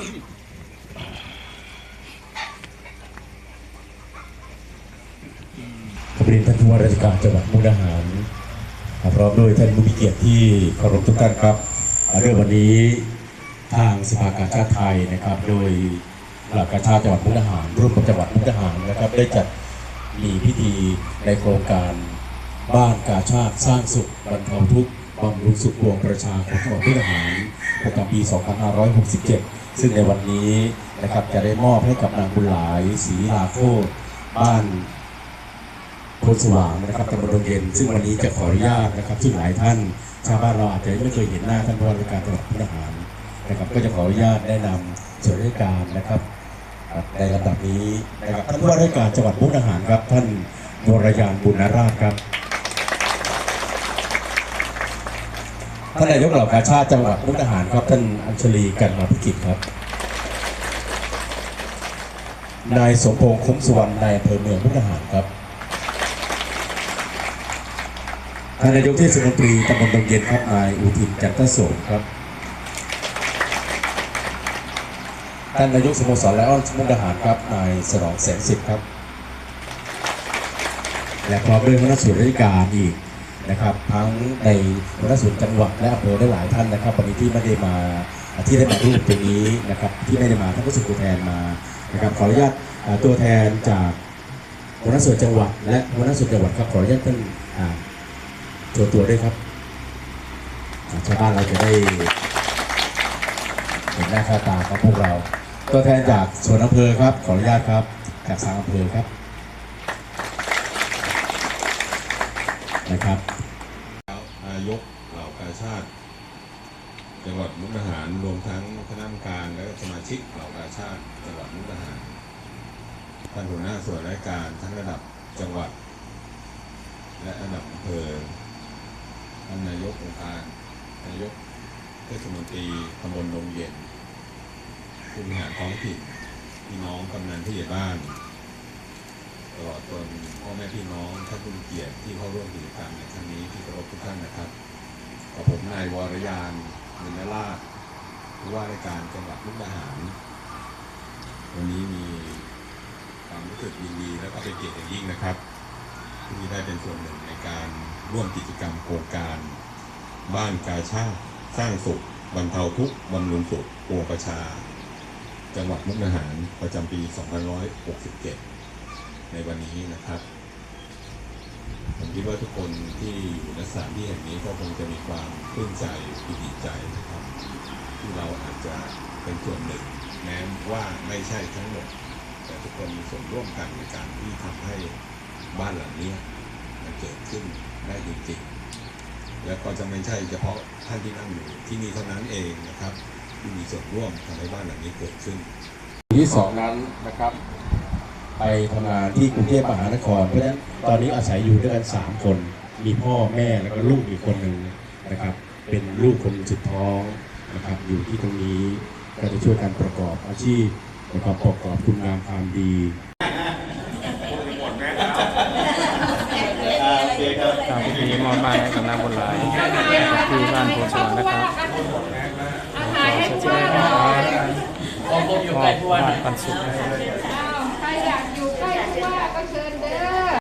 ขอบรียนท่านผู้ว่าราชการจังหวัดมุกดาหารพร้อมด้วยท่านผู้มีเกียรติที่เคารพทุกท่านครับเรื่องวันนี้ทางสภากาชาติไทยนะครับ โดยหลักกาชาติจังหวัดมุกดาหารร่วมกับจังหวัดมุกดาหารนะครับ ได้จัดมีพิธีในโครงการบ้านกาชาติสร้างสุขบรรเทาทุกข์บำรุงสุขปวงประชาของจังหวัดมุกดาหารประจำปี 2567 ซึ่งในวันนี้นะครับจะได้มอบให้กับนางบุญหลายศรีลาโคตบ้านโพสว่างนะครับตำบลดงเย็น ซึ่งวันนี้จะขออนุญาตนะครับ ซึ่งหลายท่าน ชาวบ้านเราอาจจะไม่เคยเห็นหน้าท่านผู้ว่าราชการจังหวัดมุกดาหารนะครับ ก็จะขออนุญาตแนะนำส่วนราชการนะครับในลำดับนี้นะครับท่านผู้ว่าราชการจังหวัดมุกดาหารครับ ท่านวรยานบุญนาราชครับ ท่านนายกเหล่ากาชาติจังหวัดมุกดาหารครับท่านอัญชลีกันมาพิกิจครับ นายสมพงษ์คุ้มสุวรรณนายอำเภอเมืองมุกดาหารครับท่านนายกเทศมนตรีตำบลดงเย็นครับนายอุทินจันทโสมครับท่านนายกสโมสรและอ้อนมุกดาหารครับนายสนองแสนสิทธิ์ครับ และพร้อมด้วยคณะส่วนราชการอีก นะครับ ทั้งในคณะส่วนจังหวัดและอำเภอได้หลายท่านนะครับวันนี้ที่ไม่ได้มาที่ได้มาร่วมตรงนี้นะครับที่ไม่ได้มาท่านก็ส่งตัวแทนมานะครับขออนุญาตตัวแทนจากหัวหน้าส่วนจังหวัด และหัวหน้าส่วนจังหวัดครับขออนุญาตท่านโชว์ตัวด้วยครับชาวบ้านเราจะได้เห็นหน้าค่าตาครับพวกเรา ตัวแทนจากส่วนอำเภอครับ ขออนุญาตครับจากทางอำเภอครับนะครับายกเหล่ากาชาติจังหวัดมุกดาหารรวมทั้งคณะกรรมการและสมาชิกเหล่ากาชาติจังหวัดมุกดาหารท่านหัวหน้าส่วนราชการทั้งระดับจังหวัด และระดับอำเภอท่านนายกองค์การนายกเทศมนตรีตำบลดงเย็นผู้บริหารท้องถิ่นพี่น้องกำนันผู้ใหญ่บ้านตลอดจน อแม่พี่น้องท่านผู้มีเกียรติที่เข้าร่วมกิจกรรมในครั้งนี้ที่เคารพทุกท่านนะครับกับผมนายวรยานมินราชผู้ว่าราชการจังหวัดมุกดาหาร วันนี้มีความรู้สึกยินดีและก็เป็นเกียรติอย่างยิ่งนะครับ ที่ได้เป็นส่วนหนึ่งในการร่วมกิจกรรมโครงการ บ้านกาชาติสร้างสุขบรรเทาทุกข์บำรุงสุขปวงประชา จังหวัดมุกดาหารประจำปี 2567 ในวันนี้นะครับ ผมคิดว่าทุกคนที่อยู่ในสถานที่แห่งนี้ก็คงจะมีความปลื้มใจปิติใจนะครับที่เราอาจจะเป็นส่วนหนึ่ง แม้ว่าไม่ใช่ทั้งหมด แต่ทุกคนมีส่วนร่วมกันในการที่ทำให้บ้านหลังนี้มันเกิดขึ้นได้จริงๆและก็จะไม่ใช่เฉพาะท่านที่นั่งอยู่ที่นี่เท่านั้นเองนะครับ ที่มีส่วนร่วมทำให้บ้านหลังนี้เกิดขึ้น ที่สองนั้นนะครับ ไปทำงานที่กรุงเทพมหานคร เพราะฉะนั้นตอนนี้อาศัยอยู่ด้วยกันสามคน มีพ่อแม่แล้วก็ลูกอีกคนหนึ่งนะครับ เป็นลูกคนสุดท้องนะครับ อยู่ที่ตรงนี้ก็จะช่วยกันประกอบอาชีพนะครับประกอบคุณงามความดีตามพิธีมอบบ้านให้กับนางบุญหลายที่บ้านโพธิ์สว่างนะครับมอบบ้านปันสุขนะครับใครอยากอยู่ใกล้ผู้ว่าก็เชิญเด้ อ